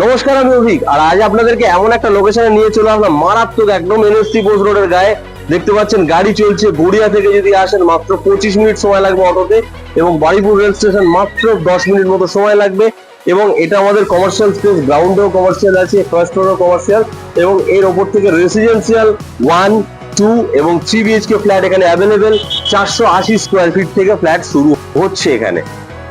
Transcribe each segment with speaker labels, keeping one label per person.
Speaker 1: নমস্কার, আমি অভিক। আর আজ আপনাদেরকে এমন একটা লোকেশনে নিয়ে চলে আসলাম। মারাত্মক একদম এনএসসি পোস্ট রোডের গায়ে। দেখতে পাচ্ছেন, গাড়ি চলছে গড়িয়া থেকে যদি আসেন, মাত্র পঁচিশ মিনিট সময় লাগবে অটোতে এবং বাড়িপুর রেল স্টেশন মাত্র দশ মিনিট মতো সময় লাগবে এবং এটা আমাদের কমার্শিয়াল স্পেস গ্রাউন্ডেও কমার্শিয়াল আছে ফার্স্ট ফ্লোরও কমার্শিয়াল এবং এর ওপর থেকে রেসিডেন্সিয়াল ওয়ান টু এবং থ্রি বিএইচকে ফ্ল্যাট এখানে অ্যাভেলেবেল চারশো আশি স্কোয়ার ফিট থেকে ফ্ল্যাট শুরু হচ্ছে এখানে।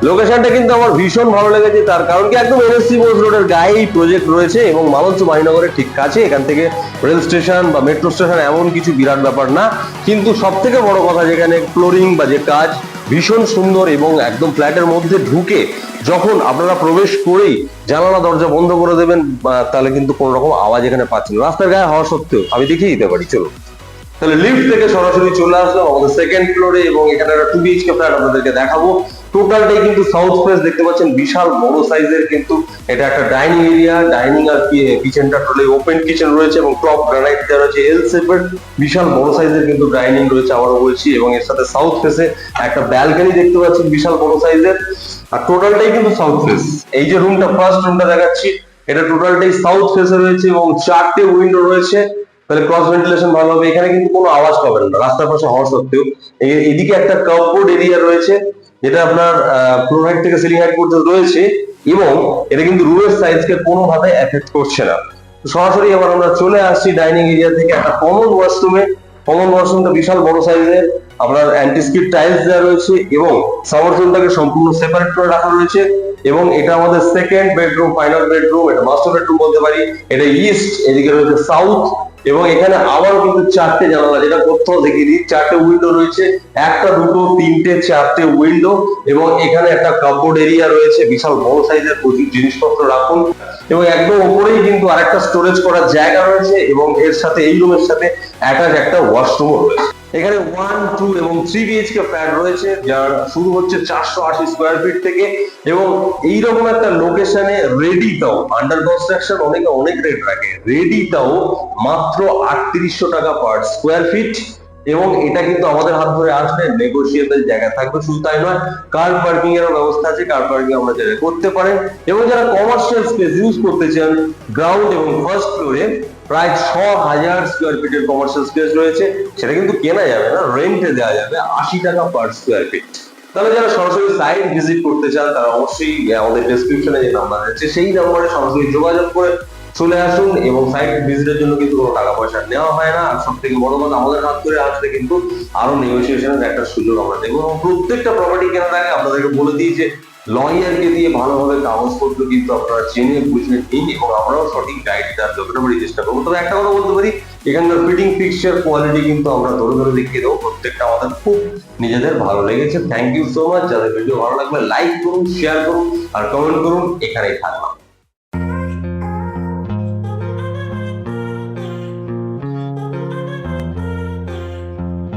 Speaker 1: লোকেশনটা কিন্তু আমার ভীষণ ভালো লেগেছে, তার কারণ কি একদম এনএসসি বোস রোডের গায়েই প্রজেক্ট রয়েছে এবং মালঞ্চ মাহিনগরের ঠিক কাছে, এখান থেকে রেল স্টেশন বা মেট্রো স্টেশন এমন কিছু বিরাট ব্যাপার না। কিন্তু সব থেকে বড় কথা যেখানে ফ্লোরিং বা যে কাজ ভীষণ সুন্দর এবং একদম ফ্ল্যাটের মধ্যে ঢুকে যখন আপনারা প্রবেশ করেই জানালা, দরজা বন্ধ করে দেবেন তাহলে কিন্তু কোনো রকম আওয়াজ এখানে পাচ্ছেন রাস্তার গায়ে হওয়া সত্ত্বেও, আমি দেখিয়ে দিতে পারি চলো তাহলে লিফট থেকে সরাসরি চলে আসলাম আমাদের সেকেন্ড ফ্লোরে এবং এখানে একটা টু বিএইচকে ফ্ল্যাট আপনাদেরকে দেখাবো। টোটালটাই কিন্তু সাউথ ফেস দেখতে পাচ্ছেন, বিশাল বড় সাইজের কিন্তু এটা একটা ডাইনিং এরিয়া ডাইনিং আর কিচেনটা টোটালি ওপেন কিচেন রয়েছে এবং টপ গ্রানাইট দেওয়া রয়েছে এল শেপের বিশাল বড় সাইজের কিন্তু ডাইনিং রয়েছে আবারও বলছি এবং এর সাথে সাউথ ফেসে একটা ব্যালকনি দেখতে পাচ্ছেন, বিশাল বড় সাইজের আর টোটালটাই কিন্তু সাউথ ফেস এই যে রুমটা ফার্স্ট রুমটা দেখাচ্ছি, এটা টোটালটাই সাউথ ফেসে রয়েছে এবং চারটে উইন্ডো রয়েছে। তাহলে ক্রস ভেন্টিলেশন ভালো হবে, এখানে কিন্তু কোনো আওয়াজ পাবেন না, রাস্তার পাশে হওয়া সত্ত্বেও। এদিকে একটা কাপবোর্ড এরিয়া রয়েছে। যেটা আপনার ফ্লোর হাইট থেকে সিলিং পর্যন্ত রয়েছে এবং এটা কিন্তু রুমের সাইজকে কোনোভাবে এফেক্ট করছে না। সরাসরি এবার আমরা চলে আসছি ডাইনিং এরিয়া থেকে একটা কমন ওয়াশরুমে কমন ওয়াশরুমটা বিশাল বড় সাইজের আপনার অ্যান্টিস্কিপ টাইলস দেওয়া রয়েছে এবং সামার জোনটাকে সম্পূর্ণ সেপারেট করে রাখা রয়েছে এবং এটা আমাদের সেকেন্ড বেডরুম ফাইনাল বেডরুম এটা মাস্টার বেডরুম বলতে পারি। এটা ইস্ট এদিকে রয়েছে সাউথ এবং এখানে আবারও কিন্তু চারটে জানালা, যেটা কোথাও দেখিনি চারটে উইন্ডো রয়েছে, একটা, দুটো, তিনটে, চারটে উইন্ডো এবং এখানে একটা কাপড় এরিয়া রয়েছে, বিশাল বড় সাইজের প্রচুর জিনিসপত্র রাখুন। এবং একদম উপরেই কিন্তু আরেকটা স্টোরেজ করার জায়গা রয়েছে এবং এর সাথে, এই রুমের সাথে অ্যাটাচ একটা ওয়াশরুমও রয়েছে। এখানে ওয়ান টু এবং থ্রি বিএইচকে ফ্ল্যাট রয়েছে, যার শুরু হচ্ছে চারশো আশি স্কোয়ার ফিট থেকে এবং এইরকম একটা লোকেশনে রেডিটাও আন্ডার কনস্ট্রাকশন অনেকে অনেক রেট রাখে রেডি রেডিটাও মাত্র আটত্রিশশো টাকা পার স্কোয়ার ফিট এবং এটা কিন্তু আমাদের হাত ধরে আসলে নেগোসিয়েবল জায়গা থাকবে, শুধু তাই নয় কার পার্কিং এর ব্যবস্থা আছে কার পার্কিং আমরা যারা করতে পারেন এবং যারা কমার্শিয়াল স্পেস ইউজ করতে চান গ্রাউন্ড এবং ফার্স্ট ফ্লোরে প্রায় ছ হাজার স্কোয়ার ফিটের কমার্শিয়াল স্পেস রয়েছে। সেটা কিন্তু কেনা যাবে না রেন্টে দেওয়া যাবে আশি টাকা পার স্কোয়ার ফিট তাহলে যারা সরাসরি সাইট ভিজিট করতে চান, তারা অবশ্যই আমাদের ডেসক্রিপশনে যে নাম্বার আছে সেই নাম্বারে সরাসরি যোগাযোগ করে চলে আসুন এবং সাইট ভিজিটের জন্য কিন্তু কোনো টাকা পয়সা নেওয়া হয় না। সব থেকে বড় কথা, আমাদের হাত ধরে আসলে কিন্তু আরও নেগোসিয়েশনের একটা সুযোগ আমরা দেবো। এবং প্রত্যেকটা প্রপার্টি কেনার আগে আপনাদেরকে বলে দিই যে লয়ারকে দিয়ে ভালোভাবে কাগজপত্র কিন্তু আপনারা জেনে বুঝে নিন এবং আমরাও সঠিক গাইড দেওয়ার যতটা চেষ্টা করব। তবে একটা কথা বলতে পারি, এখানকার ফিটিং পিকচার কোয়ালিটি কিন্তু আমরা ধরে ধরে দেখিয়ে দেবো। প্রত্যেকটা আমাদের খুব নিজেদের ভালো লেগেছে। থ্যাংক ইউ সো মাচ যাদের ভিডিও ভালো লাগবে লাইক করুন শেয়ার করুন, আর কমেন্ট করুন। এখানেই থাকলাম।